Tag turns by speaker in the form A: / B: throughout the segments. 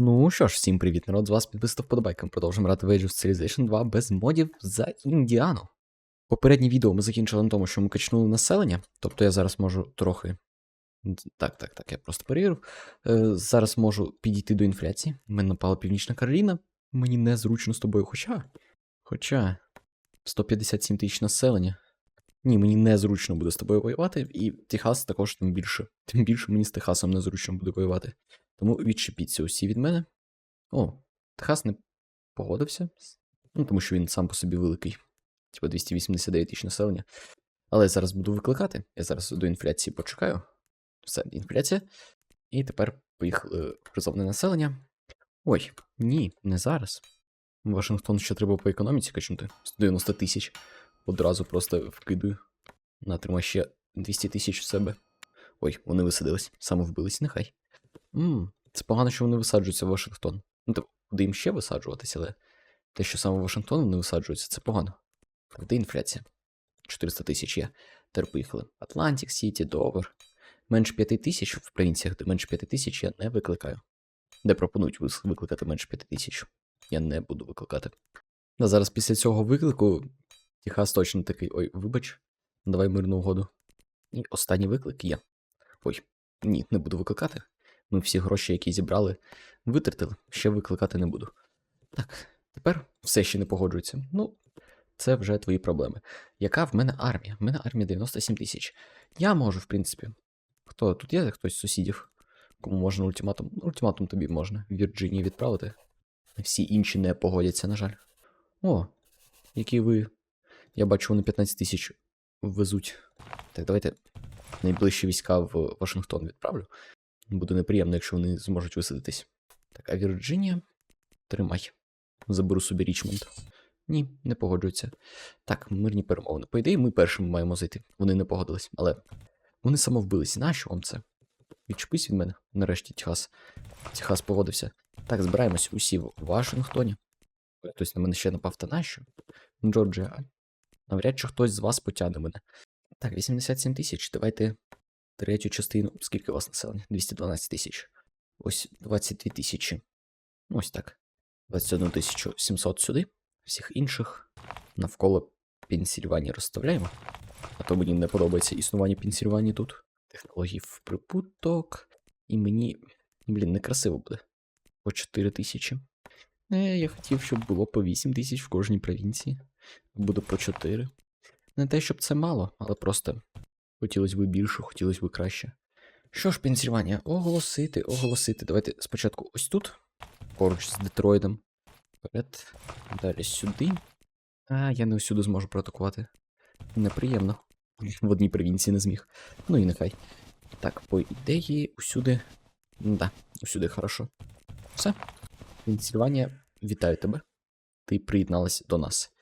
A: Ну що ж, всім привіт, народ, з вас підписав вподобайка. Ми Продовжуємо грати в Age of Civilization 2 без модів за Індіану. Попереднє відео ми закінчили на тому, що ми качнули населення, тобто я зараз можу трохи. Так, так, так, я просто перевірив. Е, зараз можу підійти до інфляції. Мене напала Північна Кароліна. Мені незручно з тобою, хоча. Хоча. 157 тисяч населення. Ні, мені незручно буде з тобою воювати, і Техас також тим більше. Тим більше мені з Техасом незручно буде воювати. Тому відчепіться усі від мене. О, Техас не погодився. Ну, тому що він сам по собі великий. Типа 289 тисяч населення. Але я зараз буду викликати. Я зараз до інфляції почекаю. Все, інфляція. І тепер поїхали призовне населення. Ой, ні, не зараз. Вашингтон ще треба по економіці качнути. 190 тисяч. Одразу просто вкидую. На, тримай ще 200 тисяч в себе. Ой, вони висадились, самовбились, нехай. Ммм, це погано, що вони висаджуються в Вашингтон. Ну, то куди їм ще висаджуватися, але те, що саме в Вашингтон вони висаджуються, це погано. Де інфляція? 400 тисяч є. Тепер поїхали. Атлантик Сіті, Довер. Менше 5 тисяч в провінціях, де менше 5 тисяч я не викликаю. Де пропонують викликати менше 5 тисяч. Я не буду викликати. А зараз після цього виклику Техас точно такий: ой, вибач, давай мирну угоду. І останній виклик є. Ой, ні, не буду викликати. Ми всі гроші, які зібрали, витратили, ще викликати не буду. Так, тепер все ще не погоджується. Ну, це вже твої проблеми. Яка в мене армія? В мене армія 97 тисяч. Я можу, в принципі. Хто тут є хтось з сусідів? Кому можна ультиматум? Ну, Ультиматум тобі можна. в Вірджинії відправити. Всі інші не погодяться, на жаль. О, які ви. Я бачу, вони 15 тисяч везуть. Так, давайте найближчі війська в Вашингтон відправлю. Буде неприємно, якщо вони зможуть висадитись. Так, а Вірджинія? Тримай. Заберу собі Річмонд. Ні, не погоджуються. Так, мирні перемовини. По ідеї, ми першими маємо зайти. Вони не погодились, але вони самовбились. Нащо вам це? Відчепись від мене. Нарешті Техас. Техас погодився. Так, збираємось усі в Вашингтоні. Хтось на мене ще напав, та нащо? Джорджія. Навряд чи хтось з вас потягне мене. Так, 87 тисяч. Давайте третю частину. Скільки у вас населення? 212 тисяч. Ось 22 тисячі. Ось так. 21 тисячу 700 сюди. Всіх інших навколо Пенсільванії розставляємо. А то мені не подобається існування Пенсільванії тут. Технології в прибуток. І мені. Блін, некрасиво буде. По 4 тисячі. Не, я хотів, щоб було по 8 тисяч в кожній провінції. Буде по 4. Не те, щоб це мало, але просто хотілося б більше, хотілося б краще. Що ж, Пенсільванія, оголосити, оголосити. Давайте спочатку ось тут, поруч з Детройтом. Вперед. Далі сюди. А, я не усюди зможу проатакувати. Неприємно. В одній провінції не зміг. Ну і нехай. Так, по ідеї, усюди. Да, усюди хорошо. Все. Пенсільванія, вітаю тебе. Ти приєдналась до нас.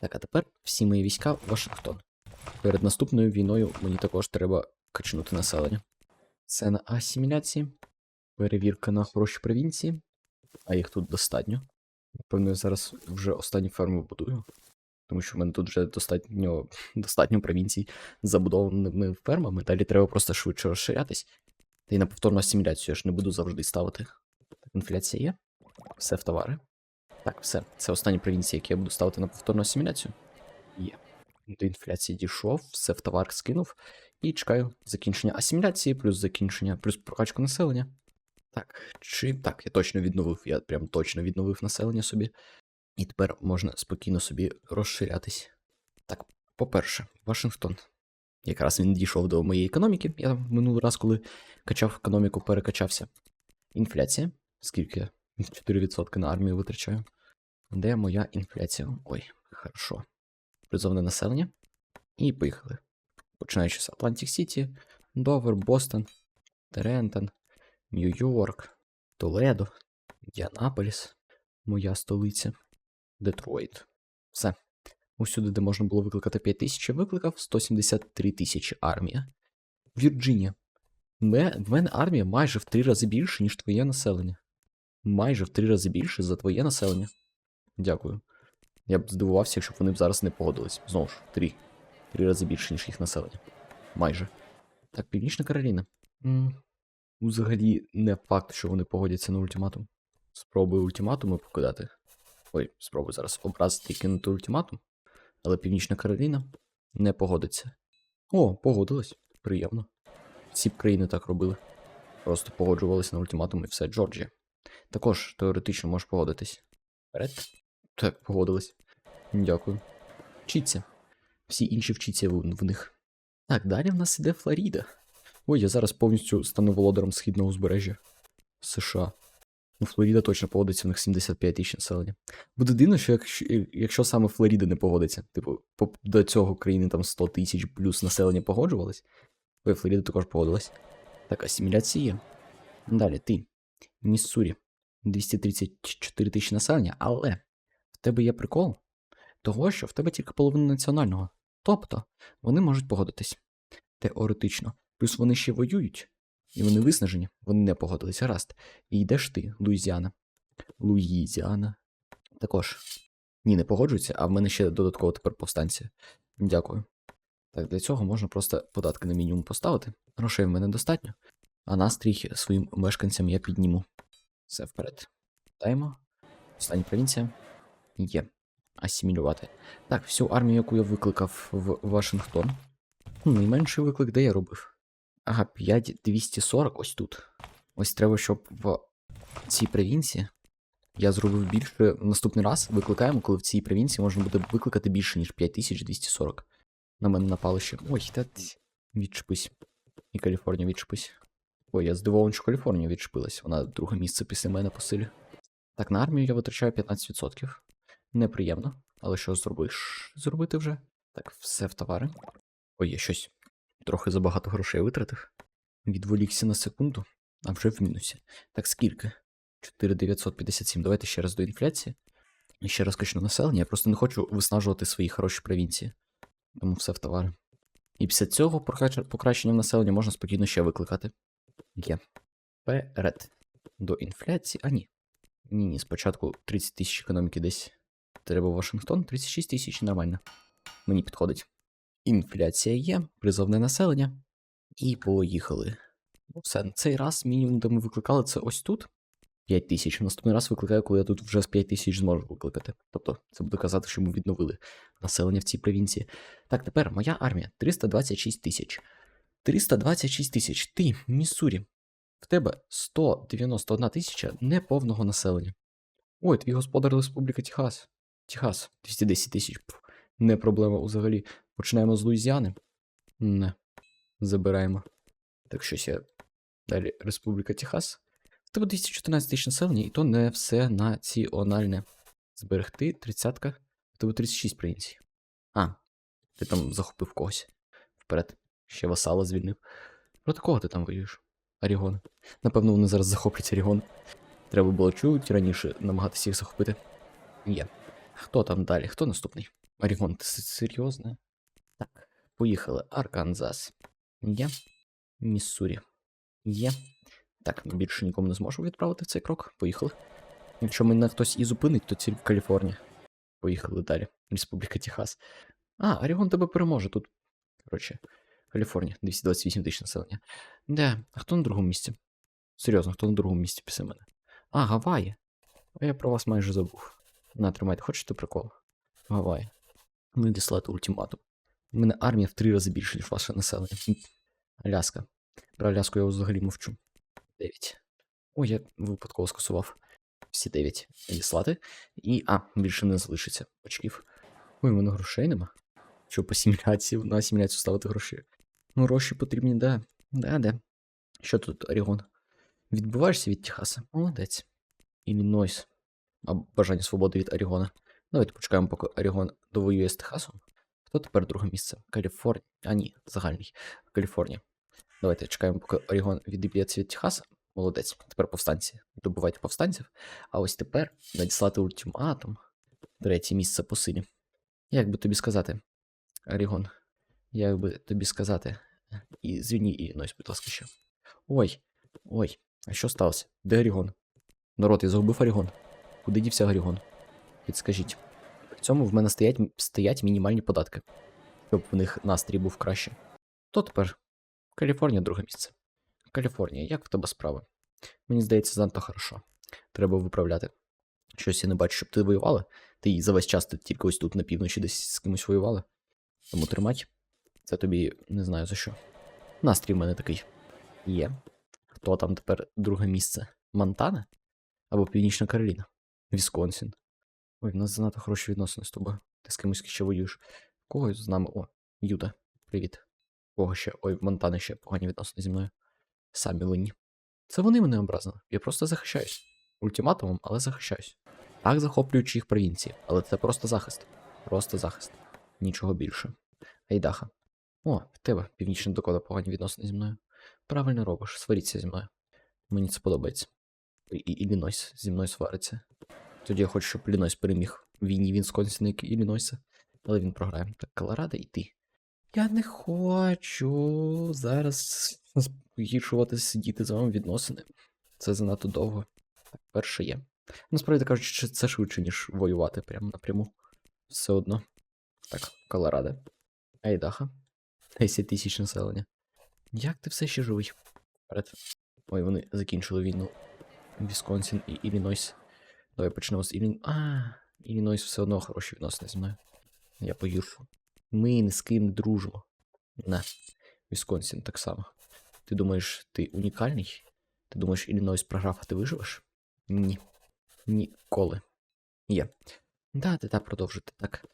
A: Так, а тепер всі мої війська в Вашингтон. Перед наступною війною мені також треба качнути населення. Це на асиміляції. Перевірка на хороші провінції. А їх тут достатньо. Напевно, я зараз вже останню ферму будую. Тому що в мене тут вже достатньо, достатньо провінцій забудованими фермами. Далі треба просто швидше розширятись. Та й на повторну асиміляцію я ж не буду завжди ставити. Інфляція є. Все в товари. Так, все. Це останні провінції, які я буду ставити на повторну асиміляцію. Є. До інфляції дійшов, все в товар скинув. І чекаю закінчення асиміляції, плюс закінчення, плюс прокачку населення. Так, чи так, я точно відновив, я прям точно відновив населення собі. І тепер можна спокійно собі розширятись. Так, по-перше, Вашингтон. Якраз він дійшов до моєї економіки. Я минулий раз, коли качав економіку, перекачався. Інфляція. Скільки я 4% на армію витрачаю. Де моя інфляція? Ой, хорошо. Призовне населення. І поїхали. Починаючи з Атлантик Сіті, Довер, Бостон, Терентон, Нью-Йорк, Толедо, Індіанаполіс, моя столиця, Детройт. Все. Усюди, де можна було викликати 5 тисяч, викликав 173 тисячі армія. Вірджинія. В мене армія майже в три рази більше, ніж твоє населення. Майже в три рази більше за твоє населення. Дякую. Я б здивувався, якщо б вони б зараз не погодились. Знову ж, три. Три рази більше, ніж їх населення. Майже. Так, Північна Кароліна. м Взагалі не факт, що вони погодяться на ультиматум. Спробую ультиматуми покидати. Ой, спробую зараз образити і кинути ультиматум. Але Північна Кароліна не погодиться. О, погодилась. Приємно. Всі б країни так робили. Просто погоджувалися на ультиматум і все, Джорджія. Також теоретично можеш погодитись. Вперед. Так, погодилась. Дякую. Вчіться. Всі інші вчіться в, них. Так, далі в нас іде Флоріда. Ой, я зараз повністю стану володарем східного узбережжя. США. Ну, Флоріда точно погодиться, в них 75 тисяч населення. Буде дивно, що якщо, якщо саме Флоріда не погодиться. Типу, до цього країни там 100 тисяч плюс населення погоджувались. Ой, Флоріда також погодилась. Так, асиміляція. Далі, ти. Міссурі. 234 тисячі населення, але тебе є прикол того, що в тебе тільки половина національного. Тобто, вони можуть погодитись. Теоретично. Плюс вони ще воюють, і вони виснажені, вони не погодились, гаразд. І йдеш ти, Луїзіана. Луїзіана. Також. Ні, не погоджуються, а в мене ще додатково тепер повстанці. Дякую. Так, для цього можна просто податки на мінімум поставити. Грошей в мене достатньо, а настрій своїм мешканцям я підніму. Все вперед. Даємо. Остання провінція. Є. Асимілювати. Так, всю армію, яку я викликав в Вашингтон. Хм, Найменший виклик, де я робив? Ага, 5240 ось тут. Ось треба, щоб в цій провінції я зробив більше. Наступний раз викликаємо, коли в цій провінції можна буде викликати більше, ніж 5240. На мене напало ще. Ой, та. Відчепись. І Каліфорнія відчепись. Ой, я здивований, що Каліфорнія відчепилась. Вона друге місце після мене по силі. Так, на армію я витрачаю 15%. Неприємно. Але що зробиш? Зробити вже? Так, все в товари. Ой, я щось трохи забагато грошей витратив. Відволікся на секунду, а вже в мінусі. Так скільки? 4957. Давайте ще раз до інфляції. І ще раз качну населення. Я просто не хочу виснажувати свої хороші провінції. Тому все в товари. І після цього покращення населення можна спокійно ще викликати. Є. Вперед. До інфляції. А ні. Ні, ні, спочатку 30 тисяч економіки десь. Треба Вашингтон, 36 тисяч, нормально. Мені підходить. Інфляція є, призовне населення. І поїхали. Ну, Все, цей раз мінімум, де ми викликали, це ось тут. 5 тисяч. Наступний раз викликаю, коли я тут вже з 5 тисяч зможу викликати. Тобто, це буде казати, що ми відновили населення в цій провінції. Так, тепер моя армія 326 тисяч. 326 тисяч. Ти, Міссурі. В тебе 191 тисяча неповного населення. Ой, твій господар Республіка Техас. Техас, 210 тисяч. Не проблема взагалі. Починаємо з Луїзіани. Не. Забираємо. Так щось я. Далі Республіка Техас. Тебе 214 тисяч населення, і то не все національне. Зберегти, тридцятка. В тебе 36 провінцій. А, ти там захопив когось. Вперед. Ще васала звільнив. Проти кого ти там воюєш? Орігон. Напевно, вони зараз захоплять Орігон. Треба було чуть раніше намагатися їх захопити. Є. Хто там далі? Хто наступний? Орігон, ти серйозно? Так, поїхали. Арканзас. Є. Міссурі. Є. Так, більше нікому не зможу відправити в цей крок. Поїхали. Якщо мене хтось і зупинить, то тільки Каліфорнія. Поїхали далі. Республіка Техас. А, Орігон тебе переможе тут. Коротше, Каліфорнія, 228 тисяч населення. Де? А хто на другому місці? Серйозно, хто на другому місці після мене? А, Гаваї. А я про вас майже забув. На, тримайте, хочете прикол? Гаваї. Надіслати ультиматум. У мене армія в три рази більше, ніж ваше населення. Аляска. Про Аляску я взагалі мовчу. 9. Ой, я випадково скасував. Всі 9 надіслати. І. А, більше не залишиться очків. Ой, у мене грошей нема. Що по асиміляції, на асиміляцію ставити гроші. Ну, гроші потрібні, да. Да, да. Що тут, Орігон? Відбиваєшся від Техаса? Молодець. Іллінойс. А бажання свободи від Орігона. Давайте почекаємо, поки Орігон довоює з Техасом. Хто тепер друге місце? Каліфорнія. А, ні, загальний. Каліфорнія. Давайте чекаємо, поки Орігон відіб'ється від Техаса. Молодець. Тепер повстанці. Добивайте повстанців. А ось тепер надіслати ультиматум. Третє місце по силі. Як би тобі сказати, Орігон, як би тобі сказати. І звільні Іллінойс, будь ласка, ще. Ой, ой, а що сталося? Де Орігон? Народ, я загубив Орігон. Куди дівся Орігон? Підскажіть. При цьому в мене стоять, стоять мінімальні податки, щоб в них настрій був краще. То тепер Каліфорнія друге місце. Каліфорнія, як в тебе справи? Мені здається, занадто хорошо. треба виправляти. Щось я не бачу, щоб ти воювала. Ти і за весь час ти тільки ось тут на півночі десь з кимось воювала. Тому тримать. Це тобі не знаю за що. Настрій в мене такий. Є. Хто там тепер друге місце? Монтана? Або Північна Кароліна? Вісконсін. Ой, в нас занадто хороші відносини з тобою. Ти з кимось ще воюєш. Кого з нами? О, Юта. Привіт. Кого ще? Ой, в Монтани ще погані відносини зі мною. Самі винні. Це вони мене образили. Я просто захищаюсь. Ультиматумом, але захищаюсь. Так захоплюючи їх провінції, але це просто захист. Просто захист. Нічого більше. Айдаха. О, в тебе, північна Дакота, погані відносини зі мною. Правильно робиш, сваріться зі мною. Мені це подобається. І Іллінойс зі мною свариться. Тоді я хочу, щоб Іллінойс переміг війні Вінсконсіна і Іллінойса. Але він програє. Так, Колорадо і ти. Я не хочу зараз погіршувати сидіти з вами відносини. Це занадто довго. Так, перше є. Насправді кажучи, це швидше, ніж воювати прямо напряму. Все одно. Так, Колорадо. Айдаха. 10 тисяч населення. Як ти все ще живий? Вперед. Ой, вони закінчили війну. Вісконсін і Іллінойс. Давай почнемо з Іллін... А, Іллінойс все одно хороші відносини зі мною. Я погіршу. Ми ні з ким не дружимо. На. Вісконсін так само. Ти думаєш, ти унікальний? Ти думаєш, Іллінойс програв, а ти виживеш? Ні. Ніколи. Є. Да, ти так продовжити. Так.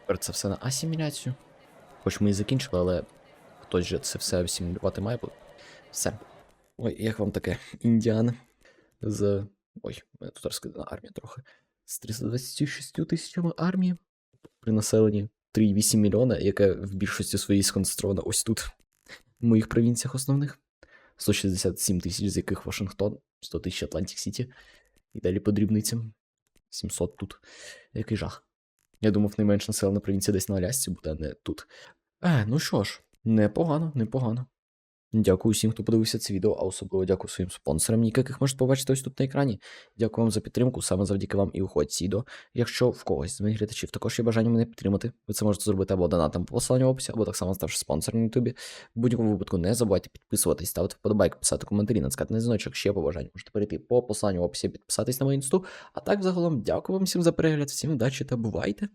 A: Тепер це все на асиміляцію. Хоч ми і закінчили, але хтось же це все асимілювати має бути. Все. Ой, як вам таке? Індіана. З. Ой, мене тут розкидана армія трохи. З 326 тисячами армії при населенні 3,8 мільйона, яке в більшості своїй сконцентрована ось тут, в моїх провінціях основних. 167 тисяч, з яких Вашингтон, 100 тисяч Атлантик Сіті. І далі по дрібницям. 700 тут. Який жах. Я думав, найменш населена провінція десь на Алясці буде, а не тут. Е, ну що ж, непогано, непогано. Дякую всім, хто подивився це відео, а особливо дякую своїм спонсорам, яких можете побачити ось тут на екрані. Дякую вам за підтримку, саме завдяки вам і уходить ці відео. Якщо в когось з моїх глядачів також є бажання мене підтримати, ви це можете зробити або донатом по посиланню в описі, або так само ставши спонсором на Ютубі. В будь-якому випадку не забувайте підписуватись, ставити вподобайки, писати коментарі, натискати на дзвіночок, ще по бажанню. Можете перейти по посиланню в описі, підписатись на мою інсту. А так, загалом, дякую вам всім за перегляд, всім удачі та бувайте!